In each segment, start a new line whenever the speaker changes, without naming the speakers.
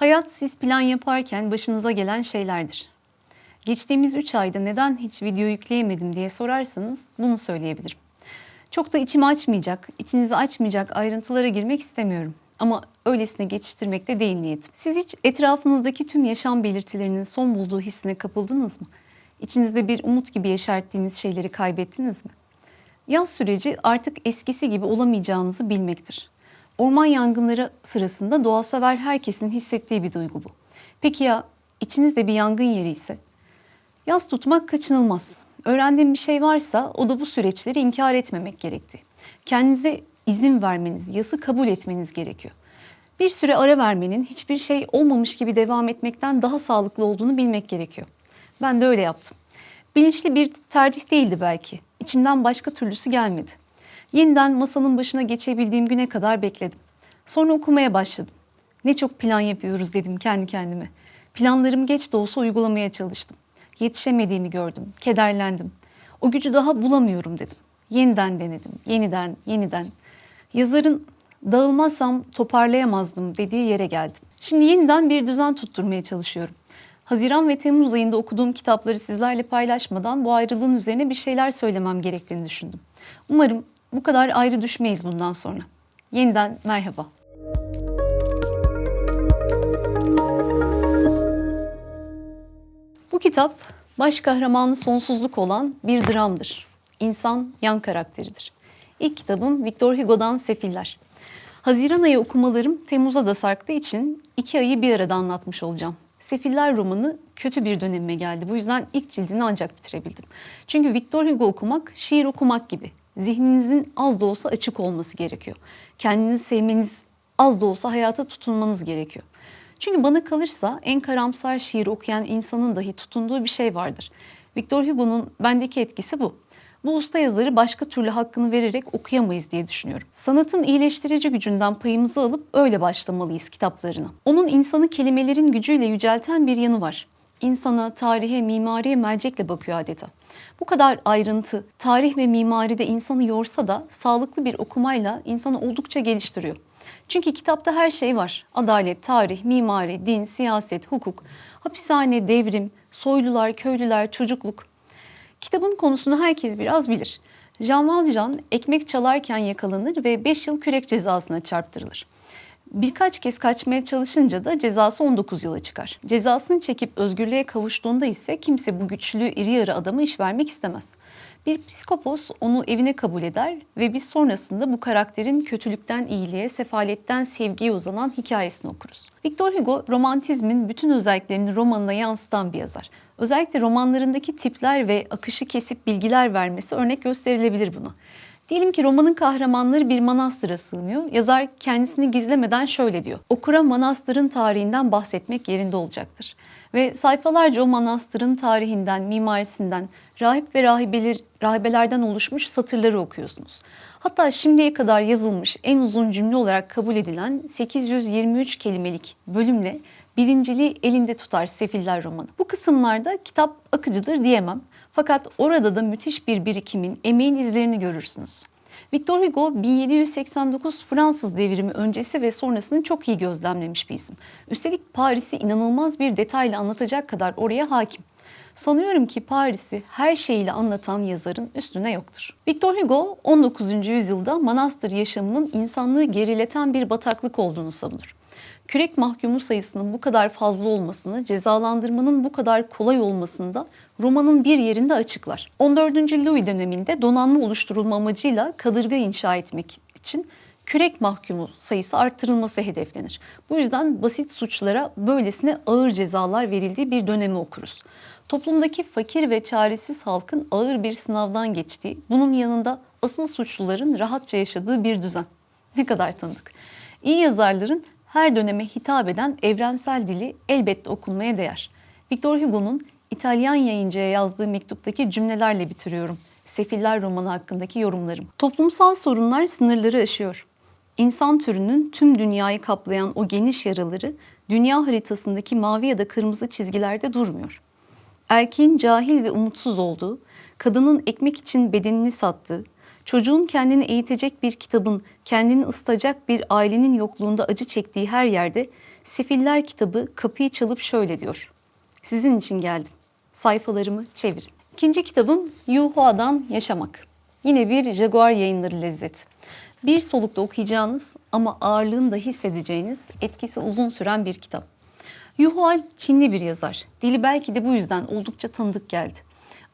Hayat siz plan yaparken başınıza gelen şeylerdir. Geçtiğimiz 3 ayda neden hiç video yükleyemedim diye sorarsanız bunu söyleyebilirim. Çok da içimi açmayacak, içinizi açmayacak ayrıntılara girmek istemiyorum. Ama öylesine geçiştirmek de değil niyetim. Siz hiç etrafınızdaki tüm yaşam belirtilerinin son bulduğu hissine kapıldınız mı? İçinizde bir umut gibi yeşerttiğiniz şeyleri kaybettiniz mi? Yaz süreci artık eskisi gibi olamayacağınızı bilmektir. Orman yangınları sırasında doğasever herkesin hissettiği bir duygu bu. Peki ya içinizde bir yangın yeri ise? Yaz tutmak kaçınılmaz. Öğrendiğim bir şey varsa o da bu süreçleri inkar etmemek gerekti. Kendinize izin vermeniz, yası kabul etmeniz gerekiyor. Bir süre ara vermenin hiçbir şey olmamış gibi devam etmekten daha sağlıklı olduğunu bilmek gerekiyor. Ben de öyle yaptım. Bilinçli bir tercih değildi belki. İçimden başka türlüsü gelmedi. Yeniden masanın başına geçebildiğim güne kadar bekledim. Sonra okumaya başladım. Ne çok plan yapıyoruz dedim kendi kendime. Planlarımı geç de olsa uygulamaya çalıştım. Yetişemediğimi gördüm, kederlendim. O gücü daha bulamıyorum dedim. Yeniden denedim, yeniden, yeniden. Yazarın dağılmazsam toparlayamazdım dediği yere geldim. Şimdi yeniden bir düzen tutturmaya çalışıyorum. Haziran ve Temmuz ayında okuduğum kitapları sizlerle paylaşmadan bu ayrılığın üzerine bir şeyler söylemem gerektiğini düşündüm. Umarım bu kadar ayrı düşmeyiz bundan sonra. Yeniden merhaba. Bu kitap baş kahramanı sonsuzluk olan bir dramdır. İnsan yan karakteridir. İlk kitabım Victor Hugo'dan Sefiller. Haziran ayı okumalarım Temmuz'a da sarktığı için iki ayı bir arada anlatmış olacağım. Sefiller romanı kötü bir dönemime geldi. Bu yüzden ilk cildini ancak bitirebildim. Çünkü Victor Hugo okumak şiir okumak gibi. Zihninizin az da olsa açık olması gerekiyor. Kendinizi sevmeniz, az da olsa hayata tutunmanız gerekiyor. Çünkü bana kalırsa en karamsar şiir okuyan insanın dahi tutunduğu bir şey vardır. Victor Hugo'nun bendeki etkisi bu. Bu usta yazarı başka türlü hakkını vererek okuyamayız diye düşünüyorum. Sanatın iyileştirici gücünden payımızı alıp öyle başlamalıyız kitaplarına. Onun insanı kelimelerin gücüyle yücelten bir yanı var. İnsana, tarihe, mimariye mercekle bakıyor adeta. Bu kadar ayrıntı, tarih ve mimaride insanı yorsa da sağlıklı bir okumayla insanı oldukça geliştiriyor. Çünkü kitapta her şey var. Adalet, tarih, mimari, din, siyaset, hukuk, hapishane, devrim, soylular, köylüler, çocukluk. Kitabın konusunu herkes biraz bilir. Jean Valjean ekmek çalarken yakalanır ve 5 yıl kürek cezasına çarptırılır. Birkaç kez kaçmaya çalışınca da cezası 19 yıla çıkar. Cezasını çekip özgürlüğe kavuştuğunda ise kimse bu güçlü iri yarı adama iş vermek istemez. Bir psikopos onu evine kabul eder ve biz sonrasında bu karakterin kötülükten iyiliğe, sefaletten sevgiye uzanan hikayesini okuruz. Victor Hugo romantizmin bütün özelliklerini romanına yansıtan bir yazar. Özellikle romanlarındaki tipler ve akışı kesip bilgiler vermesi örnek gösterilebilir buna. Diyelim ki romanın kahramanları bir manastıra sığınıyor. Yazar kendisini gizlemeden şöyle diyor. Okura manastırın tarihinden bahsetmek yerinde olacaktır. Ve sayfalarca o manastırın tarihinden, mimarisinden, rahip ve rahibeler, rahibelerden oluşmuş satırları okuyorsunuz. Hatta şimdiye kadar yazılmış en uzun cümle olarak kabul edilen 823 kelimelik bölümle birinciliği elinde tutar Sefiller romanı. Bu kısımlarda kitap akıcıdır diyemem. Fakat orada da müthiş bir birikimin, emeğin izlerini görürsünüz. Victor Hugo 1789 Fransız devrimi öncesi ve sonrasını çok iyi gözlemlemiş bir isim. Üstelik Paris'i inanılmaz bir detayla anlatacak kadar oraya hakim. Sanıyorum ki Paris'i her şeyiyle anlatan yazarın üstüne yoktur. Victor Hugo 19. yüzyılda manastır yaşamının insanlığı gerileten bir bataklık olduğunu savunur. Kürek mahkumu sayısının bu kadar fazla olmasını, cezalandırmanın bu kadar kolay olmasını da romanın bir yerinde açıklar. 14. Louis döneminde donanma oluşturulma amacıyla kadırga inşa etmek için kürek mahkumu sayısı arttırılması hedeflenir. Bu yüzden basit suçlara böylesine ağır cezalar verildiği bir dönemi okuruz. Toplumdaki fakir ve çaresiz halkın ağır bir sınavdan geçtiği, bunun yanında asıl suçluların rahatça yaşadığı bir düzen. Ne kadar tanıdık. İyi yazarların her döneme hitap eden evrensel dili elbette okunmaya değer. Victor Hugo'nun İtalyan yayıncıya yazdığı mektuptaki cümlelerle bitiriyorum. Sefiller romanı hakkındaki yorumlarım. Toplumsal sorunlar sınırları aşıyor. İnsan türünün tüm dünyayı kaplayan o geniş yaraları dünya haritasındaki mavi ya da kırmızı çizgilerde durmuyor. Erkeğin cahil ve umutsuz olduğu, kadının ekmek için bedenini sattığı, çocuğun kendini eğitecek bir kitabın, kendini ısıtacak bir ailenin yokluğunda acı çektiği her yerde Sefiller kitabı kapıyı çalıp şöyle diyor. Sizin için geldim. Sayfalarımı çevirin. İkinci kitabım Yuhua'dan Yaşamak. Yine bir Jaguar yayınları lezzet. Bir solukta okuyacağınız ama ağırlığını da hissedeceğiniz etkisi uzun süren bir kitap. Yuhua Çinli bir yazar. Dili belki de bu yüzden oldukça tanıdık geldi.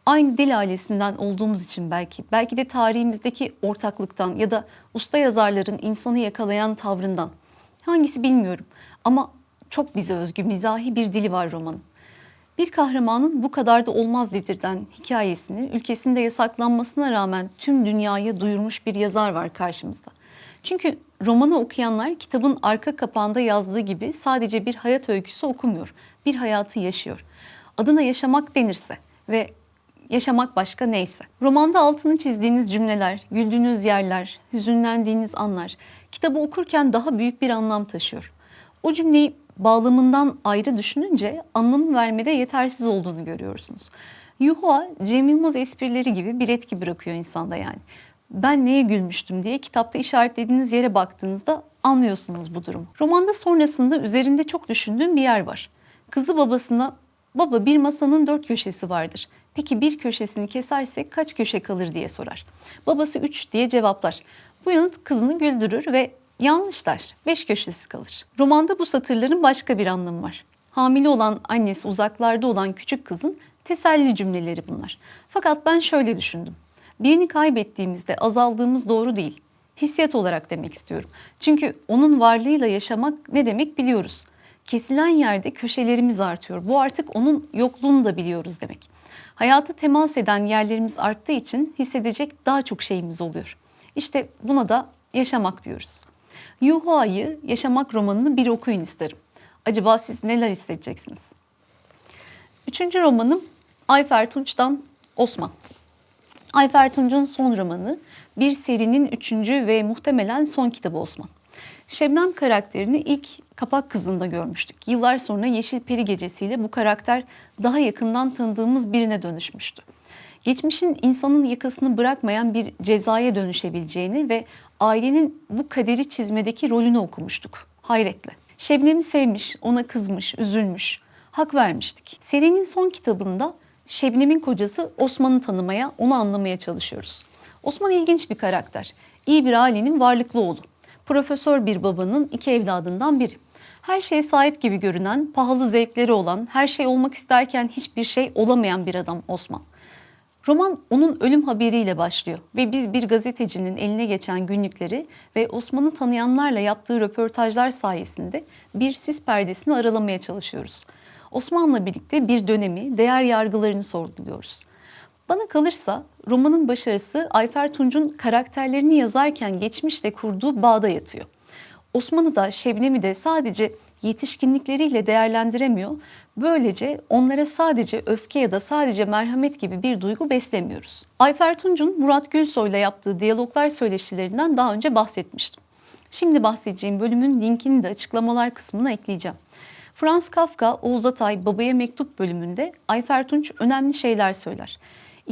Aynı dil ailesinden olduğumuz için belki, belki de tarihimizdeki ortaklıktan ya da usta yazarların insanı yakalayan tavrından. Hangisi bilmiyorum ama çok bize özgü, mizahi bir dili var romanın. Bir kahramanın bu kadar da olmaz dedirten hikayesini ülkesinde yasaklanmasına rağmen tüm dünyaya duyurmuş bir yazar var karşımızda. Çünkü romanı okuyanlar kitabın arka kapağında yazdığı gibi sadece bir hayat öyküsü okumuyor. Bir hayatı yaşıyor. Adına yaşamak denirse ve yaşamak başka neyse. Romanda altını çizdiğiniz cümleler, güldüğünüz yerler, hüzünlendiğiniz anlar kitabı okurken daha büyük bir anlam taşıyor. O cümleyi bağlamından ayrı düşününce anlamı vermede yetersiz olduğunu görüyorsunuz. Yuhua, Cem Yılmaz esprileri gibi bir etki bırakıyor insanda yani. Ben neye gülmüştüm diye kitapta işaretlediğiniz yere baktığınızda anlıyorsunuz bu durumu. Romanda sonrasında üzerinde çok düşündüğüm bir yer var. Kızı babasına baba bir masanın dört köşesi vardır. Peki bir köşesini kesersek kaç köşe kalır diye sorar. Babası üç diye cevaplar. Bu yanıt kızını güldürür ve yanlış der. Beş köşesi kalır. Romanda bu satırların başka bir anlamı var. Hamile olan annesi uzaklarda olan küçük kızın teselli cümleleri bunlar. Fakat ben şöyle düşündüm. Birini kaybettiğimizde azaldığımız doğru değil. Hissiyat olarak demek istiyorum. Çünkü onun varlığıyla yaşamak ne demek biliyoruz. Kesilen yerde köşelerimiz artıyor. Bu artık onun yokluğunu da biliyoruz demek. Hayata temas eden yerlerimiz arttığı için hissedecek daha çok şeyimiz oluyor. İşte buna da yaşamak diyoruz. Yuhua'yı Yaşamak romanını bir okuyun isterim. Acaba siz neler hissedeceksiniz? Üçüncü romanım Ayfer Tunç'tan Osman. Ayfer Tunç'un son romanı bir serinin üçüncü ve muhtemelen son kitabı Osman. Şebnem karakterini ilk Kapak Kızı'nda görmüştük. Yıllar sonra Yeşil Peri Gecesi'yle bu karakter daha yakından tanıdığımız birine dönüşmüştü. Geçmişin insanın yakasını bırakmayan bir cezaya dönüşebileceğini ve ailenin bu kaderi çizmedeki rolünü okumuştuk. Hayretle. Şebnem'i sevmiş, ona kızmış, üzülmüş. Hak vermiştik. Serinin son kitabında Şebnem'in kocası Osman'ı tanımaya, onu anlamaya çalışıyoruz. Osman ilginç bir karakter. İyi bir ailenin varlıklı oğlu. Profesör bir babanın iki evladından biri. Her şeye sahip gibi görünen, pahalı zevkleri olan, her şey olmak isterken hiçbir şey olamayan bir adam Osman. Roman onun ölüm haberiyle başlıyor ve biz bir gazetecinin eline geçen günlükleri ve Osman'ı tanıyanlarla yaptığı röportajlar sayesinde bir sis perdesini aralamaya çalışıyoruz. Osman'la birlikte bir dönemi, değer yargılarını sorguluyoruz. Bana kalırsa romanın başarısı Ayfer Tunç'un karakterlerini yazarken geçmişle kurduğu bağda yatıyor. Osman'ı da Şebnem'i de sadece yetişkinlikleriyle değerlendiremiyor. Böylece onlara sadece öfke ya da sadece merhamet gibi bir duygu beslemiyoruz. Ayfer Tunç'un Murat Gülsoy'la yaptığı diyaloglar söyleşilerinden daha önce bahsetmiştim. Şimdi bahsedeceğim bölümün linkini de açıklamalar kısmına ekleyeceğim. Franz Kafka, Oğuz Atay Babaya Mektup bölümünde Ayfer Tunç önemli şeyler söyler.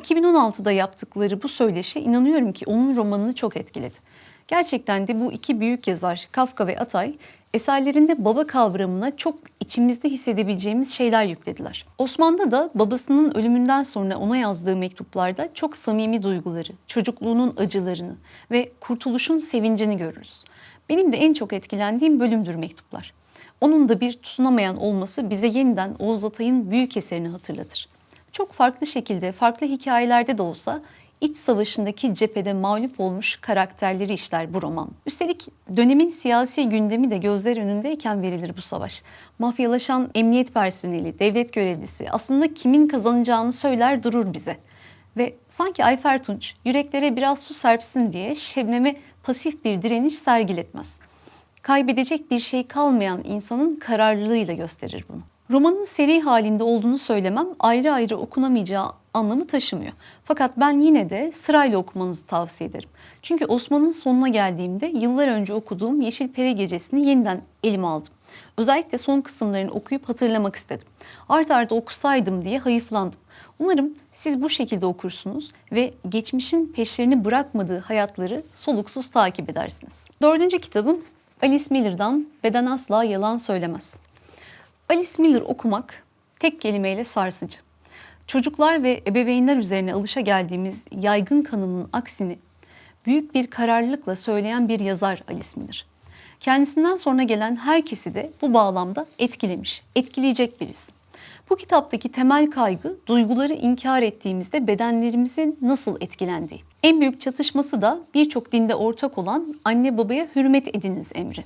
2016'da yaptıkları bu söyleşi inanıyorum ki onun romanını çok etkiledi. Gerçekten de bu iki büyük yazar Kafka ve Atay eserlerinde baba kavramına çok içimizde hissedebileceğimiz şeyler yüklediler. Osman'da da babasının ölümünden sonra ona yazdığı mektuplarda çok samimi duyguları, çocukluğunun acılarını ve kurtuluşun sevincini görürüz. Benim de en çok etkilendiğim bölümdür mektuplar. Onun da bir tutunamayan olması bize yeniden Oğuz Atay'ın büyük eserini hatırlatır. Çok farklı şekilde, farklı hikayelerde de olsa iç savaşındaki cephede mağlup olmuş karakterleri işler bu roman. Üstelik dönemin siyasi gündemi de gözler önündeyken verilir bu savaş. Mafyalaşan emniyet personeli, devlet görevlisi aslında kimin kazanacağını söyler durur bize. Ve sanki Ayfer Tunç yüreklere biraz su serpsin diye Şebnem'e pasif bir direniş sergiletmez. Kaybedecek bir şey kalmayan insanın kararlılığıyla gösterir bunu. Romanın seri halinde olduğunu söylemem ayrı ayrı okunamayacağı anlamı taşımıyor. Fakat ben yine de sırayla okumanızı tavsiye ederim. Çünkü Osman'ın sonuna geldiğimde yıllar önce okuduğum Yeşil Pere Gecesi'ni yeniden elime aldım. Özellikle son kısımlarını okuyup hatırlamak istedim. Art arda okusaydım diye hayıflandım. Umarım siz bu şekilde okursunuz ve geçmişin peşlerini bırakmadığı hayatları soluksuz takip edersiniz. Dördüncü kitabım Alice Miller'dan Beden Asla Yalan Söylemez. Alice Miller okumak tek kelimeyle sarsıcı. Çocuklar ve ebeveynler üzerine alışa geldiğimiz yaygın kanının aksini büyük bir kararlılıkla söyleyen bir yazar Alice Miller. Kendisinden sonra gelen herkesi de bu bağlamda etkilemiş, etkileyecek bir isim. Bu kitaptaki temel kaygı duyguları inkar ettiğimizde bedenlerimizin nasıl etkilendiği. En büyük çatışması da birçok dinde ortak olan anne babaya hürmet ediniz emri.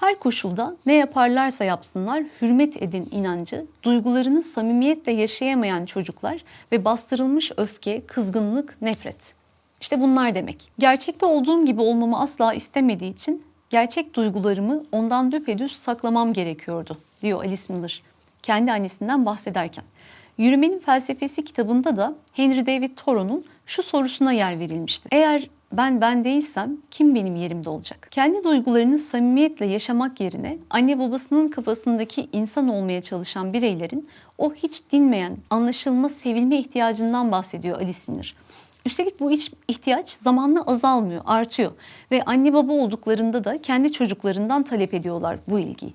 Her koşulda ne yaparlarsa yapsınlar hürmet edin inancı, duygularını samimiyetle yaşayamayan çocuklar ve bastırılmış öfke, kızgınlık, nefret. İşte bunlar demek. Gerçekte olduğum gibi olmamı asla istemediği için gerçek duygularımı ondan düpedüz saklamam gerekiyordu, diyor Alice Miller kendi annesinden bahsederken. Yürümenin Felsefesi kitabında da Henry David Thoreau'nun şu sorusuna yer verilmişti. Eğer ben ben değilsem kim benim yerimde olacak? Kendi duygularını samimiyetle yaşamak yerine anne babasının kafasındaki insan olmaya çalışan bireylerin o hiç dinmeyen, anlaşılma, sevilme ihtiyacından bahsediyor Alice Miller. Üstelik bu ihtiyaç zamanla azalmıyor, artıyor ve anne baba olduklarında da kendi çocuklarından talep ediyorlar bu ilgiyi.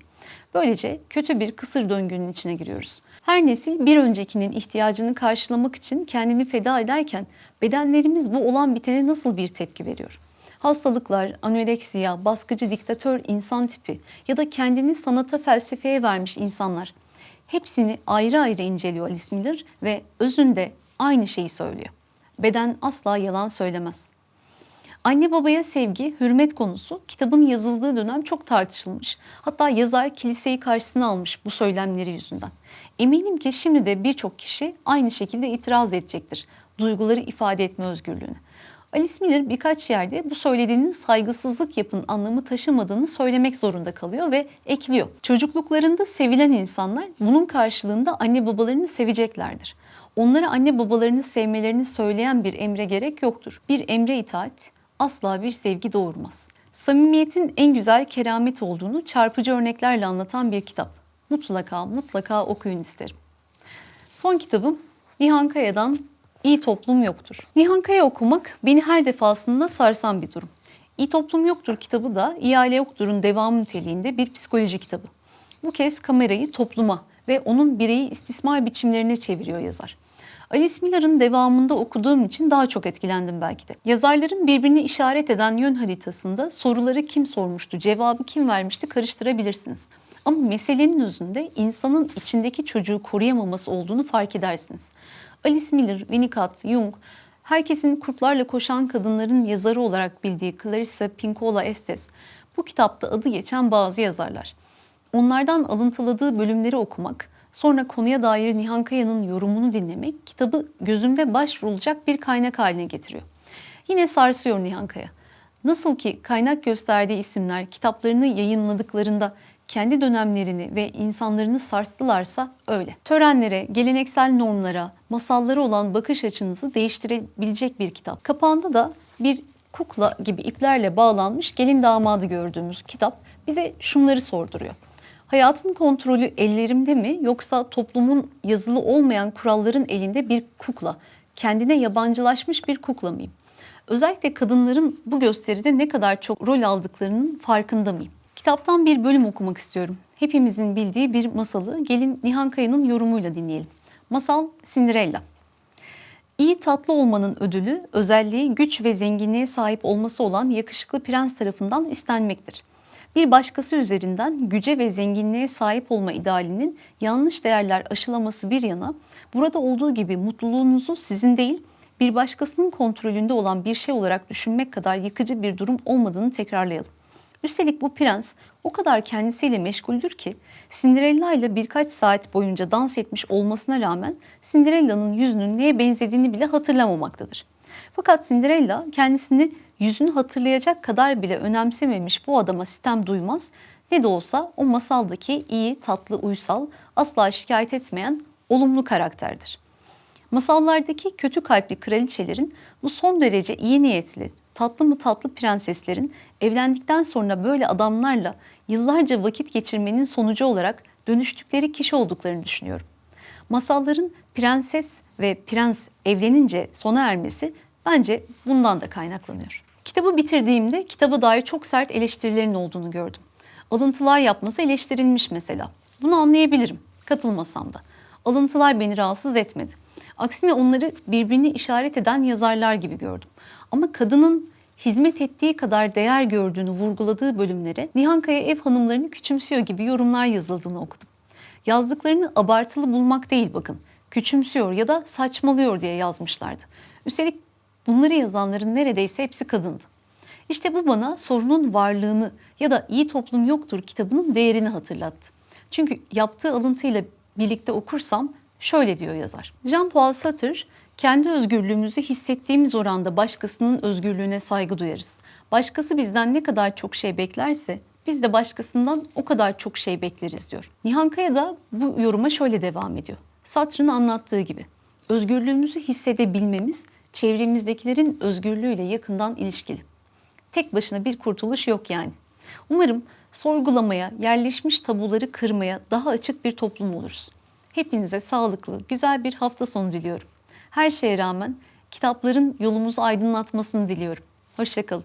Böylece kötü bir kısır döngünün içine giriyoruz. Her nesil bir öncekinin ihtiyacını karşılamak için kendini feda ederken bedenlerimiz bu olan bitene nasıl bir tepki veriyor? Hastalıklar, anoreksiya, baskıcı diktatör insan tipi ya da kendini sanata felsefeye vermiş insanlar hepsini ayrı ayrı inceliyor Alice Miller ve özünde aynı şeyi söylüyor. Beden asla yalan söylemez. Anne babaya sevgi, hürmet konusu kitabın yazıldığı dönem çok tartışılmış. Hatta yazar kiliseyi karşısına almış bu söylemleri yüzünden. Eminim ki şimdi de birçok kişi aynı şekilde itiraz edecektir duyguları ifade etme özgürlüğüne. Alice Miller birkaç yerde bu söylediğinin saygısızlık yapın anlamı taşımadığını söylemek zorunda kalıyor ve ekliyor. Çocukluklarında sevilen insanlar bunun karşılığında anne babalarını seveceklerdir. Onlara anne babalarını sevmelerini söyleyen bir emre gerek yoktur. Bir emre itaat asla bir sevgi doğurmaz. Samimiyetin en güzel keramet olduğunu çarpıcı örneklerle anlatan bir kitap. Mutlaka mutlaka okuyun isterim. Son kitabım Nihan Kaya'dan İyi Toplum Yoktur. Nihan Kaya okumak beni her defasında sarsan bir durum. İyi Toplum Yoktur kitabı da İyi Aile Yoktur'un devamı niteliğinde bir psikoloji kitabı. Bu kez kamerayı topluma ve onun bireyi istismar biçimlerine çeviriyor yazar. Alice Miller'ın devamında okuduğum için daha çok etkilendim belki de. Yazarların birbirini işaret eden yön haritasında soruları kim sormuştu, cevabı kim vermişti karıştırabilirsiniz. Ama meselenin özünde insanın içindeki çocuğu koruyamaması olduğunu fark edersiniz. Alice Miller, Winnicott, Jung, herkesin kurtlarla koşan kadınların yazarı olarak bildiği Clarissa Pinkola Estes, bu kitapta adı geçen bazı yazarlar. Onlardan alıntıladığı bölümleri okumak, Sonra konuya dair Nihan Kaya'nın yorumunu dinlemek kitabı gözümde başvurulacak bir kaynak haline getiriyor. Yine sarsıyor Nihan Kaya. Nasıl ki kaynak gösterdiği isimler kitaplarını yayınladıklarında kendi dönemlerini ve insanlarını sarstılarsa öyle. Törenlere, geleneksel normlara, masallara olan bakış açınızı değiştirebilecek bir kitap. Kapağında da bir kukla gibi iplerle bağlanmış gelin damadı gördüğümüz kitap bize şunları sorduruyor. Hayatın kontrolü ellerimde mi yoksa toplumun yazılı olmayan kuralların elinde bir kukla, kendine yabancılaşmış bir kukla mıyım? Özellikle kadınların bu gösteride ne kadar çok rol aldıklarının farkında mıyım? Kitaptan bir bölüm okumak istiyorum. Hepimizin bildiği bir masalı gelin Nihan Kaya'nın yorumuyla dinleyelim. Masal Cinderella. İyi tatlı olmanın ödülü özelliği güç ve zenginliğe sahip olması olan yakışıklı prens tarafından istenmektir bir başkası üzerinden güce ve zenginliğe sahip olma idealinin yanlış değerler aşılaması bir yana, burada olduğu gibi mutluluğunuzu sizin değil, bir başkasının kontrolünde olan bir şey olarak düşünmek kadar yıkıcı bir durum olmadığını tekrarlayalım. Üstelik bu prens o kadar kendisiyle meşguldür ki Cinderella ile birkaç saat boyunca dans etmiş olmasına rağmen Cinderella'nın yüzünün neye benzediğini bile hatırlamamaktadır. Fakat Cinderella kendisini yüzünü hatırlayacak kadar bile önemsememiş bu adama sitem duymaz. Ne de olsa o masaldaki iyi, tatlı, uysal, asla şikayet etmeyen olumlu karakterdir. Masallardaki kötü kalpli kraliçelerin bu son derece iyi niyetli, tatlı mı tatlı prenseslerin evlendikten sonra böyle adamlarla yıllarca vakit geçirmenin sonucu olarak dönüştükleri kişi olduklarını düşünüyorum. Masalların prenses ve prens evlenince sona ermesi bence bundan da kaynaklanıyor. Kitabı bitirdiğimde kitaba dair çok sert eleştirilerin olduğunu gördüm. Alıntılar yapması eleştirilmiş mesela. Bunu anlayabilirim, katılmasam da. Alıntılar beni rahatsız etmedi. Aksine onları birbirini işaret eden yazarlar gibi gördüm. Ama kadının hizmet ettiği kadar değer gördüğünü vurguladığı bölümlere Nihankaya ev hanımlarını küçümsüyor gibi yorumlar yazıldığını okudum. Yazdıklarını abartılı bulmak değil bakın. Küçümsüyor ya da saçmalıyor diye yazmışlardı. Üstelik bunları yazanların neredeyse hepsi kadındı. İşte bu bana sorunun varlığını ya da iyi toplum yoktur kitabının değerini hatırlattı. Çünkü yaptığı alıntıyla birlikte okursam şöyle diyor yazar. Jean-Paul Sartre kendi özgürlüğümüzü hissettiğimiz oranda başkasının özgürlüğüne saygı duyarız. Başkası bizden ne kadar çok şey beklerse biz de başkasından o kadar çok şey bekleriz diyor. Nihankaya da bu yoruma şöyle devam ediyor. Sartre'ın anlattığı gibi özgürlüğümüzü hissedebilmemiz çevremizdekilerin özgürlüğüyle yakından ilişkili. Tek başına bir kurtuluş yok yani. Umarım sorgulamaya, yerleşmiş tabuları kırmaya daha açık bir toplum oluruz. Hepinize sağlıklı, güzel bir hafta sonu diliyorum. Her şeye rağmen kitapların yolumuzu aydınlatmasını diliyorum. Hoşçakalın.